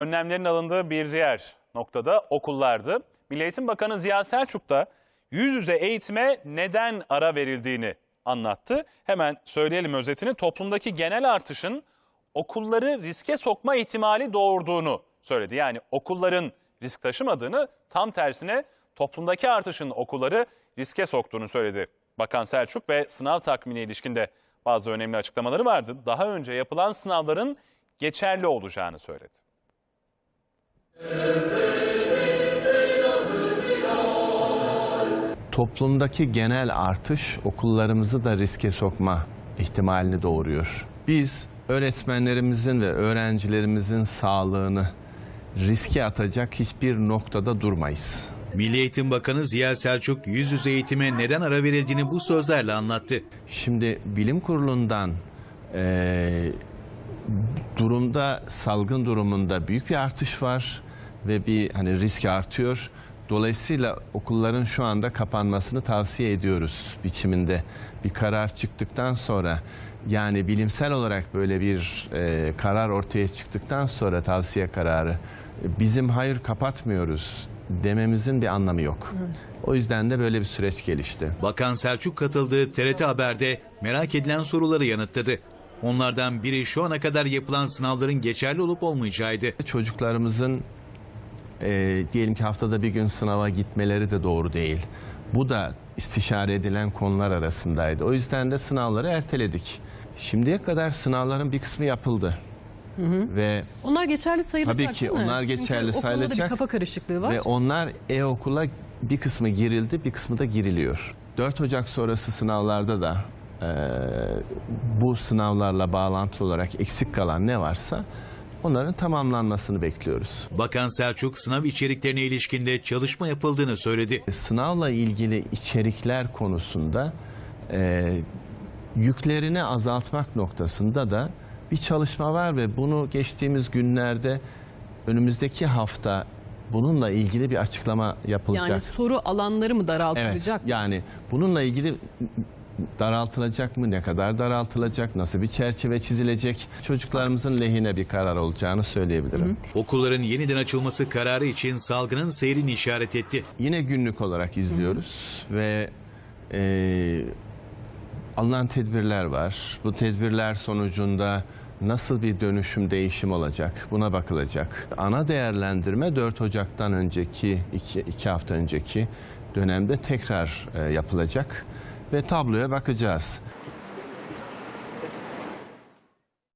Önlemlerin alındığı bir diğer noktada okullardı. Milli Eğitim Bakanı Ziya Selçuk da yüz yüze eğitime neden ara verildiğini anlattı. Hemen söyleyelim özetini. Toplumdaki genel artışın okulları riske sokma ihtimali doğurduğunu söyledi. Yani okulların risk taşımadığını tam tersine toplumdaki artışın okulları riske soktuğunu söyledi. Bakan Selçuk ve sınav takvimine ilişkinde bazı önemli açıklamaları vardı. Daha önce yapılan sınavların geçerli olacağını söyledi. Toplumdaki genel artış okullarımızı da riske sokma ihtimalini doğuruyor. Biz öğretmenlerimizin ve öğrencilerimizin sağlığını riske atacak hiçbir noktada durmayız. Milli Eğitim Bakanı Ziya Selçuk yüz yüze eğitime neden ara verildiğini bu sözlerle anlattı. Şimdi bilim kurulundan eee, durumda salgın durumunda büyük bir artış var ve bir hani risk artıyor. Dolayısıyla okulların şu anda kapanmasını tavsiye ediyoruz biçiminde. Bir karar çıktıktan sonra yani bilimsel olarak böyle bir eee, karar ortaya çıktıktan sonra tavsiye kararı e, bizim hayır kapatmıyoruz dememizin bir anlamı yok. O yüzden de böyle bir süreç gelişti. Bakan Selçuk katıldığı TRT Haber'de merak edilen soruları yanıtladı. Onlardan biri şu ana kadar yapılan sınavların geçerli olup olmayacağıydı. Çocuklarımızın e, diyelim ki haftada bir gün sınava gitmeleri de doğru değil. Bu da istişare edilen konular arasındaydı. O yüzden de sınavları erteledik. Şimdiye kadar sınavların bir kısmı yapıldı. Ve Onlar geçerli sayılacak Tabii ki, değil mi? onlar geçerli Çünkü sayılacak. bir kafa karışıklığı var. ve onlar e-okula bir kısmı girildi, bir kısmı da giriliyor. 4 Ocak sonrası sınavlarda da e, bu sınavlarla bağlantılı olarak eksik kalan ne varsa onların tamamlanmasını bekliyoruz. Bakan Selçuk sınav içeriklerine ilişkinde çalışma yapıldığını söyledi. Sınavla ilgili içerikler konusunda e, yüklerini azaltmak noktasında da bir çalışma var ve bunu geçtiğimiz günlerde önümüzdeki hafta bununla ilgili bir açıklama yapılacak. yani soru alanları mı Evet. daraltılacak? Yani bununla ilgili daraltılacak mı? Ne kadar daraltılacak? Nasıl bir çerçeve çizilecek? Çocuklarımızın lehine bir karar olacağını söyleyebilirim. Okulların yeniden açılması kararı için salgının seyrini işaret etti. Yine günlük olarak izliyoruz ve e, alınan tedbirler var. Bu tedbirler sonucunda nasıl bir dönüşüm, değişim olacak buna bakılacak. Ana değerlendirme 4 Ocak'tan önceki, 2 hafta önceki dönemde tekrar e, yapılacak ve tabloya bakacağız.